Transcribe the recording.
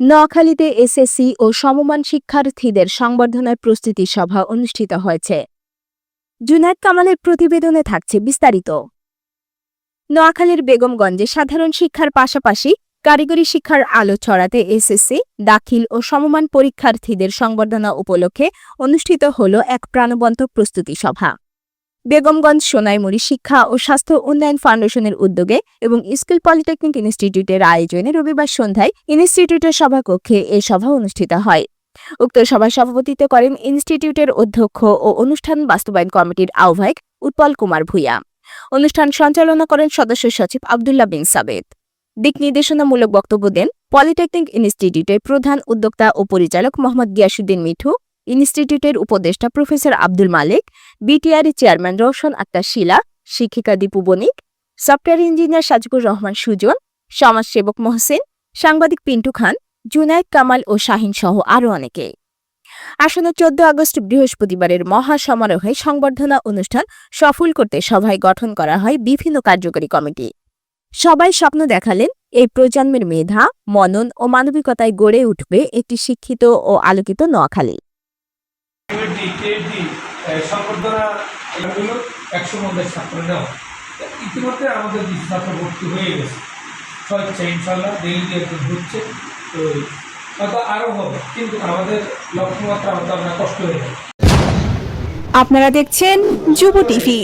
নোয়াখালীতে এসএসসি ও সমমান শিক্ষার্থীদের সংবর্ধনার প্রস্তুতি সভা অনুষ্ঠিত হয়েছে। জুনায়েদ কামালের প্রতিবেদনে থাকছে বিস্তারিত। নোয়াখালীর বেগমগঞ্জে সাধারণ শিক্ষার পাশাপাশি কারিগরি শিক্ষার আলো ছড়াতে এসএসসি, দাখিল ও সমমান পরীক্ষার্থীদের সংবর্ধনা উপলক্ষে অনুষ্ঠিত হল এক প্রাণবন্ত প্রস্তুতি সভা। বেগমগঞ্জ সোনাইমুড়ি শিক্ষা ও স্বাস্থ্য উন্নয়ন ফাউন্ডেশনের উদ্যোগে এবং স্কুল পলিটেকনিক ইনস্টিটিউটের আয়োজনে রবিবার সন্ধ্যায় ইনস্টিটিউটের সভাকক্ষে এ সভা অনুষ্ঠিত হয়। উক্ত সভায় সভাপতিত্ব করেন ইনস্টিটিউটের অধ্যক্ষ ও অনুষ্ঠান বাস্তবায়ন কমিটির আহ্বায়ক উৎপল কুমার ভূঁইয়া। অনুষ্ঠান সঞ্চালনা করেন সদস্য সচিব আবদুল্লাহ বিন সাবেদ। দিক নির্দেশনামূলক বক্তব্য দেন পলিটেকনিক ইনস্টিটিউটের প্রধান উদ্যোক্তা ও পরিচালক মোহাম্মদ গিয়াসুদ্দিন মিঠু ইনস্টিটিউটের উপদেষ্টা professor Abdul Malik BTR chairman Roushan Akhtar Shila, শিক্ষিকা দীপু বণিক, সফটওয়্যার ইঞ্জিনিয়ার সাজিকুর রহমান সুজন, সমাজসেবক মহসিন, সাংবাদিক পিন্টু খান, জুনায়েদ কামাল ও শাহিন সহ আরও অনেকে। আসন্ন চোদ্দ আগস্ট বৃহস্পতিবারের মহা সমারোহে সংবর্ধনা অনুষ্ঠান সফল করতে সভায় গঠন করা হয় বিভিন্ন কার্যকরী কমিটি। সবাই স্বপ্ন দেখালেন এই প্রজন্মের মেধা, মনন ও মানবিকতায় গড়ে উঠবে একটি শিক্ষিত ও আলোকিত নোয়াখালী। ইউএডি কেএডি সংবর্ধনা এগুলো একশো মধ্যে ছাত্র নেওয়া ইতিমধ্যে আমাদের কিছু ছাত্র ভর্তি হয়ে গেছে। হচ্ছে ইনশাল্লাহ ডেইলি একজন হচ্ছে, তো হয়তো আরও হবে, কিন্তু আমাদের লক্ষ্যমাত্রা হয়তো আমরা কষ্ট হয়ে যাবে। আপনারা দেখছেন যুব টিভি।